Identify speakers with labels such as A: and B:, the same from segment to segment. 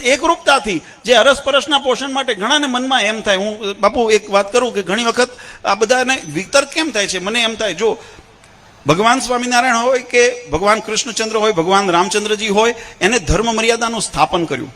A: એકરૂપતાથી જે અરસપરસના પોષણ માટે ઘણાને મનમાં એમ થાય. હું, બાપુ, એક વાત કરું કે ઘણી વખત આ બધાને વિતર્ક કેમ થાય છે? મને એમ થાય, જો ભગવાન સ્વામિનારાયણ હોય કે ભગવાન કૃષ્ણચંદ્ર હોય, ભગવાન રામચંદ્રજી હોય, એને ધર્મ મર્યાદાનું સ્થાપન કર્યું.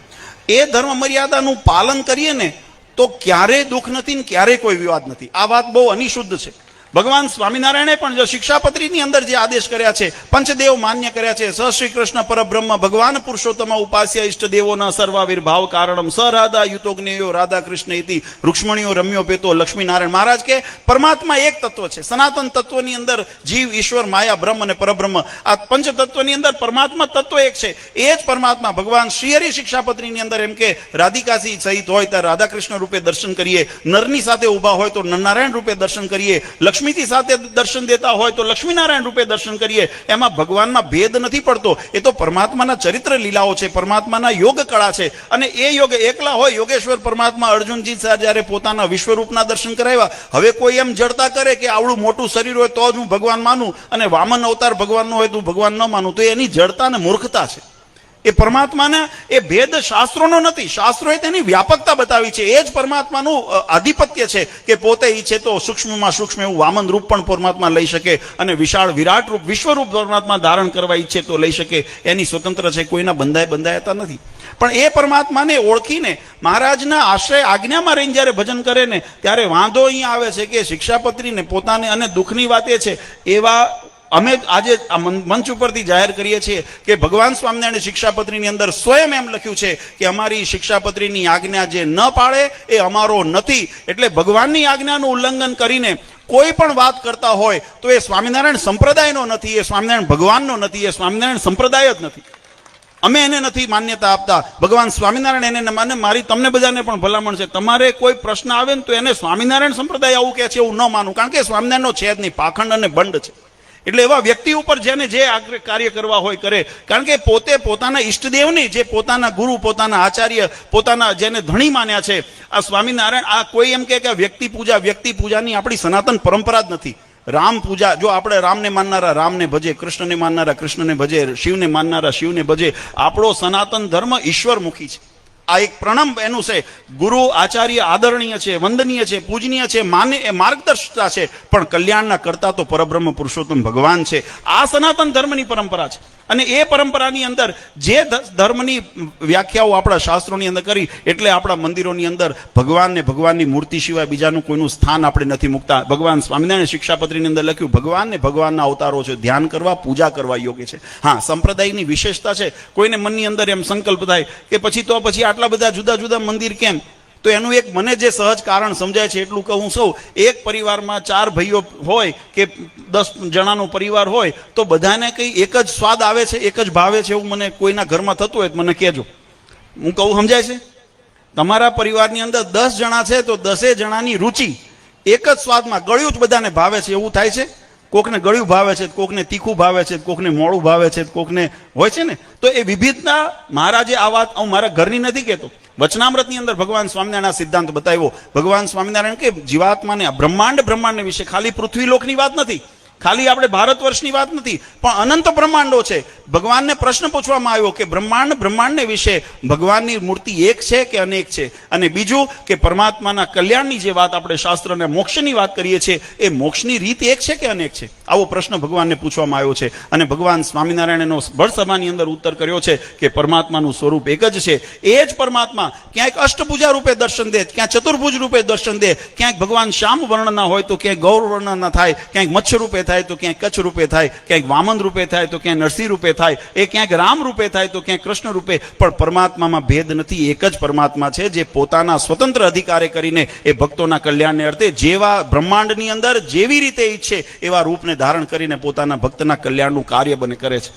A: એ ધર્મ મર્યાદાનું પાલન કરીએ ને, તો ક્યારેય દુઃખ નથી ને ક્યારેય કોઈ વિવાદ નથી. આ વાત બહુ અનિશુદ્ધ છે. ભગવાન સ્વામિનારાયણે પણ જો શિક્ષાપત્રીની અંદર જે આદેશ કર્યા છે, પંચદેવ માન્ય કર્યા છે, સ શ્રી કૃષ્ણ પરબ્રહ્મ, ભગવાન પુરુષોત્તમ ઉપાસ્ય ઇષ્ટ દેવોના સર્વાવિર્ભાવ કારણમ સ રાધા યુતોગ્નેયો રાધા કૃષ્ણ ઇતિ રૂક્ષ્મણીઓ રમ્યો પેતો લક્ષ્મીનારાયણ. મહારાજ કે, પરમાત્મા એક તત્વ છે, સનાતન તત્વની અંદર જીવ, ઈશ્વર, માયા, બ્રહ્મ અને પરબ્રહ્મ, આ પંચ તત્વની અંદર પરમાત્મા તત્વ એક છે. એ જ પરમાત્મા ભગવાન શ્રીહરિ શિક્ષાપત્રીની અંદર એમ કે, રાધિકાસી સહિત હોય ત્યારે રાધા કૃષ્ણ રૂપે દર્શન કરીએ, નરની સાથે ઊભા હોય તો નરનારાયણ રૂપે દર્શન કરીએ લક્ષ્મીથી સાથે દર્શન દેતા હોય તો લક્ષ્મીનારાયણ રૂપે દર્શન કરીએ. એમાં ભગવાનમાં ભેદ નથી પડતો. એ તો પરમાત્માના ચરિત્ર લીલાઓ છે, પરમાત્માના યોગ કળા છે. અને એ યોગ એકલા હોય, યોગેશ્વર પરમાત્મા અર્જુનજી જ્યારે પોતાના વિશ્વરૂપના દર્શન કરાવ્યા. હવે કોઈ એમ જડતા કરે કે આવડું મોટું શરીર હોય તો જ હું ભગવાન માનું અને વામન અવતાર ભગવાનનો હોય તો ભગવાન ન માનું. તો એની જડતા અને મૂર્ખતા છે. એ પરમાત્માના એ ભેદ શાસ્ત્રોનો નથી. શાસ્ત્રોએ તેની વ્યાપકતા બતાવી છે. એ જ પરમાત્માનું આધિપત્ય છે કે પોતે ઈચ્છે તો સૂક્ષ્મમાં સૂક્ષ્મ એવું વામન રૂપ પણ પરમાત્મા લઈ શકે અને વિશાળ વિરાટ રૂપ, વિશ્વરૂપ પરમાત્મા ધારણ કરવા ઈચ્છે તો લઈ શકે. એની સ્વતંત્ર છે, કોઈના બંધાય બંધાયતા નથી. પણ એ પરમાત્માને ઓળખીને મહારાજના આશ્રય આજ્ઞામાં રહીને જ્યારે ભજન કરે ને, ત્યારે વાંધો અહીંયા આવે છે કે શિક્ષાપત્રીને પોતાને અને દુઃખની વાત એ છે, એવા અમે આજે આ મંચ ઉપરથી જાહેર કરીએ છીએ કે ભગવાન સ્વામિનારાયણ શિક્ષાપત્રીની અંદર સ્વયં એમ લખ્યું છે કે અમારી શિક્ષાપત્રીની આજ્ઞા જે ન પાળે એ અમારો નથી. એટલે ભગવાનની આજ્ઞાનું ઉલ્લંઘન કરીને કોઈ પણ વાત કરતા હોય તો એ સ્વામિનારાયણ સંપ્રદાયનો નથી, એ સ્વામિનારાયણ ભગવાનનો નથી, એ સ્વામિનારાયણ સંપ્રદાય જ નથી. અમે એને નથી માન્યતા આપતા. ભગવાન સ્વામિનારાયણ એને માને. મારી તમને બધાને પણ ભલામણ છે. તમારે કોઈ પ્રશ્ન આવે ને તો એને સ્વામિનારાયણ સંપ્રદાય આવું કે છે એવું ન માનું. કારણ કે સ્વામિનારાયણનો છે જ નહીં. પાખંડ અને બંડ છે. એટલે એવા વ્યક્તિ ઉપર જેને જે કાર્ય કરવા હોય કરે. કારણ કે પોતે પોતાના ઈષ્ટદેવની જે પોતાના ગુરુ, પોતાના આચાર્ય, પોતાના જેને ધણી માન્યા છે, આ સ્વામિનારાયણ, આ કોઈ એમ કે વ્યક્તિ પૂજા, વ્યક્તિ પૂજાની આપણી સનાતન પરંપરા જ નથી. રામ પૂજા, જો આપણે રામને માનનારા, રામને ભજે, કૃષ્ણને માનનારા, કૃષ્ણને ભજે, શિવને માનનારા, શિવને ભજે, આપણો સનાતન ધર્મ ઈશ્વરમુખી છે. આ એક પ્રણમ એનું છે. ગુરુ આચાર્ય આદરણીય છે, વંદનીય છે, પૂજનીય છે માને એ માર્ગદર્શિતા છે. પણ કલ્યાણના કરતા તો પરબ્રહ્મ પુરુષોત્તમ ભગવાન છે. આ સનાતન ધર્મની પરંપરા છે. અને એ પરંપરાની અંદર જે ધર્મની વ્યાખ્યાઓ આપણા શાસ્ત્રોની અંદર કરી, એટલે આપણા મંદિરોની અંદર ભગવાનને ભગવાનની મૂર્તિ સિવાય બીજાનું કોઈનું સ્થાન આપણે નથી મૂકતા. ભગવાન સ્વામિનારાયણ શિક્ષાપત્રીની અંદર લખ્યું, ભગવાનને ભગવાનના અવતારો છે. ધ્યાન કરવા, પૂજા કરવા યોગ્ય છે. હા, સંપ્રદાયની વિશેષતા છે. કોઈને મનની અંદર એમ સંકલ્પ થાય કે પછી તો પછી આટલા બધા જુદા જુદા મંદિર કેમ? તો એનું એક મને જે સહજ કારણ સમજાય છે એટલું કહું સૌ એક પરિવારમાં ચાર ભાઈઓ હોય કે દસ જણાનો પરિવાર હોય, તો બધાને કંઈ એક જ સ્વાદ આવે છે, એક જ ભાવે છે એવું મને કોઈના ઘરમાં થતું હોય મને કહેજો. હું કહું, સમજાય છે? તમારા પરિવારની અંદર દસ જણા છે તો દસે જણાની રુચિ એક જ સ્વાદમાં ગળ્યું જ બધાને ભાવે છે, એવું થાય છે? કોકને ગળ્યું ભાવે છે, કોકને તીખું ભાવે છે, કોકને મોડું ભાવે છે, કોકને હોય છે ને? તો એ વિવિધતા મહારાજે આ વાત હું મારા ઘરની નથી કહેતો. વચનામૃતની અંદર ભગવાન સ્વામિનારાયણ સિદ્ધાંત બતાવ્યો. ભગવાન સ્વામિનારાયણ કે, જીવાત્માને બ્રહ્માંડ બ્રહ્માંડ વિશે ખાલી પૃથ્વીલોકની વાત નથી. ખાલી આપણે ભારત વર્ષની વાત નથી, પણ અનંત બ્રહ્માંડો છે. ભગવાનને પ્રશ્ન પૂછવામાં આવ્યો કે બ્રહ્માંડ, બ્રહ્માંડને વિશે ભગવાનની મૂર્તિ એક છે કે અનેક છે? અને બીજું કે પરમાત્માના કલ્યાણની જે વાત આપણે શાસ્ત્ર મોક્ષની વાત કરીએ છીએ, એ મોક્ષની રીત એક છે કે અનેક છે? આવો પ્રશ્ન ભગવાનને પૂછવામાં આવ્યો છે. અને ભગવાન સ્વામિનારાયણનો બળસભાની અંદર ઉત્તર કર્યો છે કે પરમાત્માનું સ્વરૂપ એક જ છે. એ જ પરમાત્મા ક્યાંક અષ્ટભુજા રૂપે દર્શન દે, ક્યાંક ચતુર્ભુજ રૂપે દર્શન દે, ક્યાંક ભગવાન શ્યામ વર્ણના હોય તો ક્યાંક ગૌર વર્ણના થાય, ક્યાંક મચ્છ રૂપે થાય તો ક્યાંક કચ્છ રૂપે થાય ક્યાંક વામન રૂપે થાય તો ક્યાંક નરસિંહ રૂપે થાય, એ ક્યાંક રામ રૂપે થાય તો ક્યાંક કૃષ્ણ રૂપે. પણ પરમાત્મામાં ભેદ નથી, એક જ પરમાત્મા છે જે પોતાના સ્વતંત્ર અધિકારે કરીને એ ભક્તોના કલ્યાણને અર્થે જેવા બ્રહ્માંડની અંદર જેવી રીતે ઈચ્છે એવા રૂપને ધારણ કરીને પોતાના ભક્તના કલ્યાણનું કાર્ય બને કરે છે.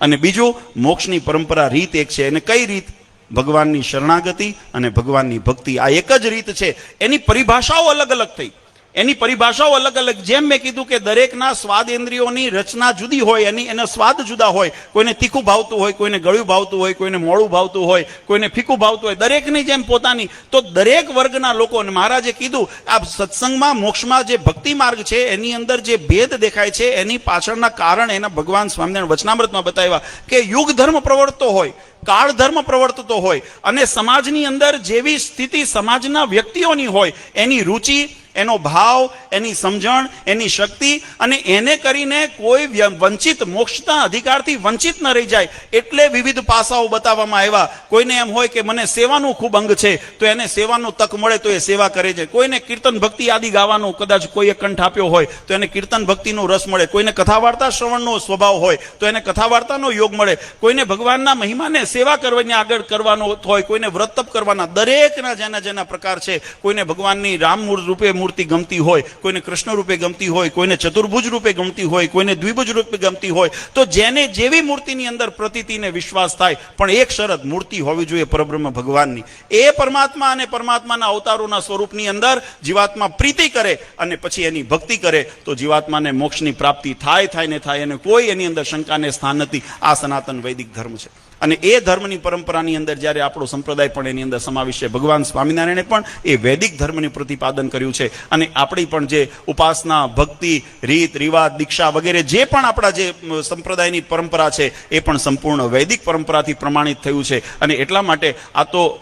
A: અને બીજું, મોક્ષની પરંપરા રીત એક છે. અને કઈ રીત? ભગવાનની શરણાગતિ અને ભગવાનની ભક્તિ. આ એક જ રીત છે. એની પરિભાષાઓ અલગ અલગ થઈ. એની પરિભાષાઓ અલગ અલગ. જેમ મેં કીધું કે દરેકના સ્વાદેન્દ્રિયોની રચના જુદી હોય એની એના સ્વાદ જુદા હોય. કોઈને તીખું ભાવતું હોય, કોઈને ગળ્યું ભાવતું હોય, કોઈને મોડું ભાવતું હોય, કોઈને ફીકું ભાવતું હોય. દરેકની જેમ પોતાની. તો દરેક વર્ગના લોકો અને મહારાજે કીધું, આ સત્સંગમાં મોક્ષમાં જે ભક્તિ માર્ગ છે, એની અંદર જે ભેદ દેખાય છે, એની પાછળના કારણ એના ભગવાન સ્વામિનારાયણ વચનામૃતમાં બતાવ્યા કે યુગ ધર્મ પ્રવર્તતો હોય, કાળ ધર્મ પ્રવર્તતો હોય અને સમાજની અંદર જેવી સ્થિતિ સમાજના વ્યક્તિઓની હોય, એની રુચિ એનો ભાવ, એની સમજણ, એની શક્તિ અને એને કરીને કોઈ વંચિત, મોક્ષના અધિકારથી વંચિત ન રહી જાય એટલે વિવિધ પાસાઓ બતાવવામાં આવ્યા. કોઈને એમ હોય કે મને સેવાનું ખૂબ અંગ છે, તો એને સેવાનો તક મળે તો એ સેવા કરે છે. કોઈને કીર્તન ભક્તિ આદિ ગાવાનો કદાચ કોઈએ કંઠ આપ્યો હોય, તો એને કીર્તન ભક્તિનો રસ મળે. કોઈને કથા વાર્તા શ્રવણનો સ્વભાવ હોય, તો એને કથા વાર્તાનો યોગ મળે. કોઈને ભગવાનના મહિમાને સેવા કરવાની આગળ કરવાનો હોય, કોઈને વ્રત તપ કરવાના દરેકના જેના જેના પ્રકાર છે. કોઈને ભગવાનની રામ મૂર- રૂપે મૂર્તિ ગમતી હોય, કોઈને કૃષ્ણ રૂપે ગમતી હોય, કોઈને ચતુર્ભુજ રૂપે ગમતી હોય, કોઈને દ્વિભુજ રૂપે ગમતી હોય, તો જેને જેવી મૂર્તિની અંદર પ્રતીતિને વિશ્વાસ થાય, પણ એક શરત મૂર્તિ હોવી જોઈએ પરબ્રહ્મ ભગવાનની. એ પરમાત્મા અને પરમાત્માના અવતારોના સ્વરૂપની અંદર જીવાત્મા પ્રીતિ કરે અને પછી એની ભક્તિ કરે, તો જીવાત્માને મોક્ષની પ્રાપ્તિ થાય થાય ને થાય અને કોઈ એની અંદર શંકાને સ્થાન નથી. આ સનાતન વૈદિક ધર્મ છે. અને એ ધર્મની પરંપરાની અંદર જ્યારે આપણો સંપ્રદાય પણ એની અંદર સમાવેશ છે, ભગવાન સ્વામિનારાયણે પણ એ વૈદિક ધર્મની પ્રતિપાદન કર્યું છે. અને આપણી પણ જે ઉપાસના, ભક્તિ, રીત, રિવાજ, દીક્ષા વગેરે જે પણ આપણા જે સંપ્રદાયની પરંપરા છે, એ પણ સંપૂર્ણ વૈદિક પરંપરાથી પ્રમાણિત થયું છે. અને એટલા માટે આ તો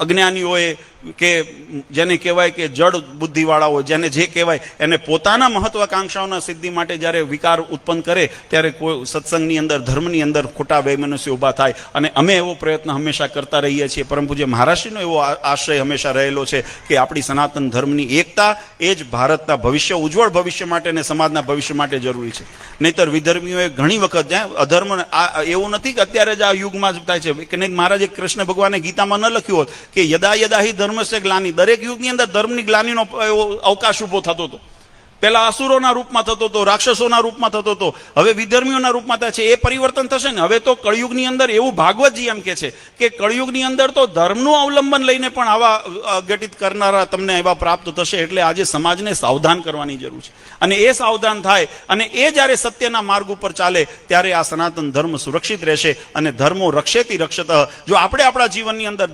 A: અજ્ઞાનીઓએ કે જેને કહેવાય કે જડ બુદ્ધિવાળાઓ જેને જે કહેવાય એને પોતાના મહત્વાકાંક્ષાઓના સિદ્ધિ માટે જ્યારે વિકાર ઉત્પન્ન કરે, ત્યારે કોઈ સત્સંગની અંદર, ધર્મની અંદર ખોટા વૈમનસ્ય ઊભા થાય. અને અમે એવો પ્રયત્ન હંમેશા કરતા રહીએ છીએ. પરમ પૂજ્ય મહારાષ્ટ્રનો એવો આશ્રય હંમેશા રહેલો છે કે આપણી સનાતન ધર્મની એકતા એ જ ભારતના ભવિષ્ય, ઉજ્જવળ ભવિષ્ય માટે અને સમાજના ભવિષ્ય માટે જરૂરી છે. નહીતર વિધર્મીઓએ ઘણી વખત અધર્મ આ એવું નથી કે અત્યારે જ આ યુગમાં જ થાય છે. કે નહીં, મહારાજે કૃષ્ણ ભગવાને ગીતામાં ન લખ્યું હોત કે યદા યદા હિ ધર્મસ્ય ગ્લાની. દરેક યુગની અંદર ધર્મની ગ્લાનીનો અવકાશ ઊભો થતો હતો. પેલા અસુરોના રૂપમાં થતો હતો, રાક્ષસોના રૂપમાં થતો હતો. હવે વિધર્મીઓના રૂપમાં થાય છે. એ પરિવર્તન થશે ને? હવે તો કળયુગની અંદર એવું ભાગવતજી એમ કે છે કે કળયુગની અંદર તો ધર્મનું અવલંબન લઈને પણ આવા ઘટિત કરનારા તમને એવા પ્રાપ્ત થશે એટલે આજે સમાજને સાવધાન કરવાની જરૂર છે. અને એ સાવધાન થાય અને એ જ્યારે સત્યના માર્ગ ઉપર ચાલે ત્યારે આ સનાતન ધર્મ સુરક્ષિત રહેશે અને ધર્મો રક્ષેતી રક્ષત, જો આપણે આપણા જીવનની અંદર